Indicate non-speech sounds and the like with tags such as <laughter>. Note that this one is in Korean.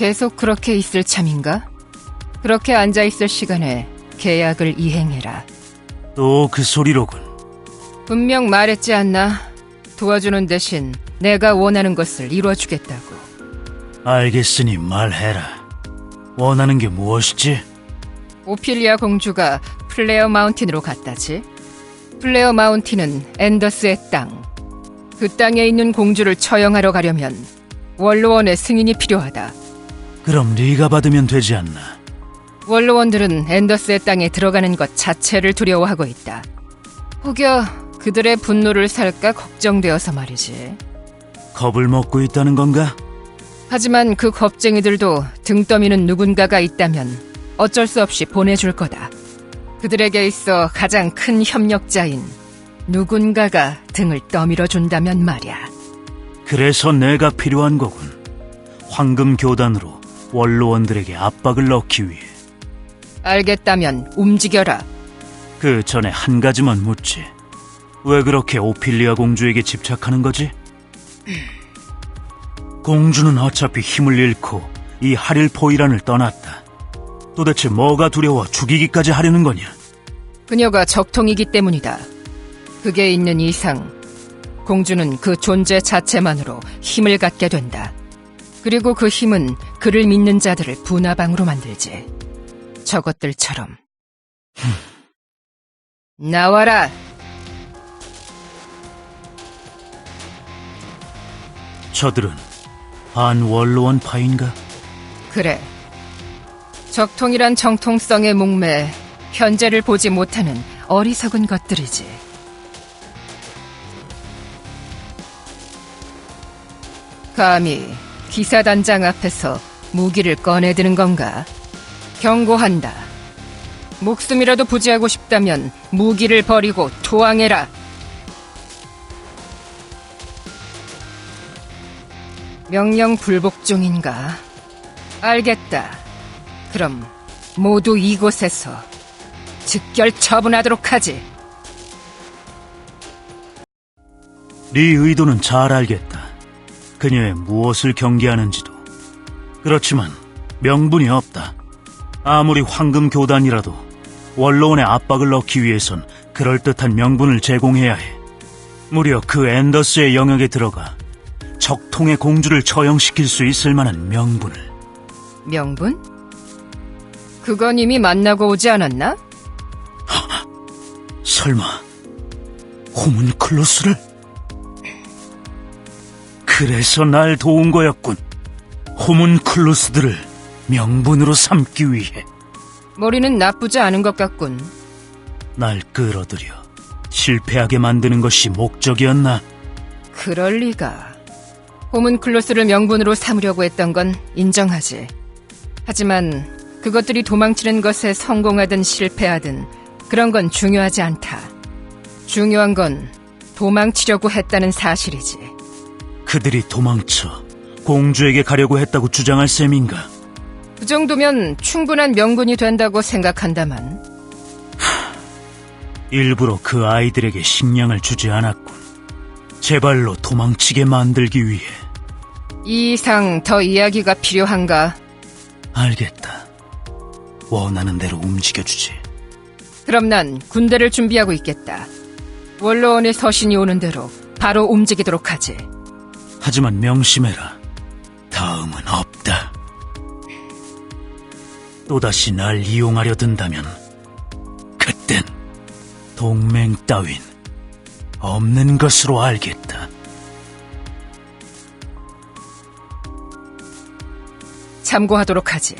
계속 그렇게 있을 참인가? 그렇게 앉아 있을 시간에 계약을 이행해라. 또 그 소리로군. 분명 말했지 않나? 도와주는 대신 내가 원하는 것을 이뤄주겠다고. 알겠으니 말해라. 원하는 게 무엇이지? 오피리아 공주가 플레어 마운틴으로 갔다지. 플레어 마운틴은 앤더스의 땅. 그 땅에 있는 공주를 처형하러 가려면 원로원의 승인이 필요하다. 그럼 네가 받으면 되지 않나? 원로원들은 앤더스의 땅에 들어가는 것 자체를 두려워하고 있다. 혹여 그들의 분노를 살까 걱정되어서 말이지. 겁을 먹고 있다는 건가? 하지만 그 겁쟁이들도 등 떠미는 누군가가 있다면 어쩔 수 없이 보내줄 거다. 그들에게 있어 가장 큰 협력자인 누군가가 등을 떠밀어 준다면 말이야. 그래서 내가 필요한 거군. 황금 교단으로 원로원들에게 압박을 넣기 위해. 알겠다면 움직여라. 그 전에 한 가지만 묻지. 왜 그렇게 오필리아 공주에게 집착하는 거지? <clears throat> 공주는 어차피 힘을 잃고 이 하릴 포이란을 떠났다. 도대체 뭐가 두려워 죽이기까지 하려는 거냐? 그녀가 적통이기 때문이다. 그게 있는 이상 공주는 그 존재 자체만으로 힘을 갖게 된다. 그리고 그 힘은 그를 믿는 자들을 분화방으로 만들지. 저것들처럼. 나와라! 저들은 반원로원 파인가? 그래. 적통이란 정통성의 목매, 현재를 보지 못하는 어리석은 것들이지. 감히 기사단장 앞에서 무기를 꺼내드는 건가? 경고한다. 목숨이라도 부지하고 싶다면 무기를 버리고 투항해라. 명령 불복 중인가? 알겠다. 그럼 모두 이곳에서 즉결 처분하도록 하지. 네 의도는 잘 알겠다. 그녀의 무엇을 경계하는지도. 그렇지만 명분이 없다. 아무리 황금 교단이라도 원로원의 압박을 넣기 위해선 그럴듯한 명분을 제공해야 해. 무려 그 앤더스의 영역에 들어가 적통의 공주를 처형시킬 수 있을 만한 명분을. 명분? 그건 이미 만나고 오지 않았나? 설마 호문클로스를? 그래서 날 도운 거였군. 호문클로스들을 명분으로 삼기 위해 머리는 나쁘지 않은 것 같군. 날 끌어들여 실패하게 만드는 것이 목적이었나? 그럴 리가. 호문클로스를 명분으로 삼으려고 했던 건 인정하지. 하지만 그것들이 도망치는 것에 성공하든 실패하든 그런 건 중요하지 않다. 중요한 건 도망치려고 했다는 사실이지. 그들이 도망쳐 공주에게 가려고 했다고 주장할 셈인가? 그 정도면 충분한 명분이 된다고 생각한다만. 일부러 그 아이들에게 식량을 주지 않았군. 제발로 도망치게 만들기 위해. 이 이상 더 이야기가 필요한가? 알겠다. 원하는 대로 움직여주지. 그럼 난 군대를 준비하고 있겠다. 원로원의 서신이 오는 대로 바로 움직이도록 하지. 하지만 명심해라. 다음은 없다. 또다시 날 이용하려 든다면 그땐 동맹 따윈 없는 것으로 알겠다. 참고하도록 하지.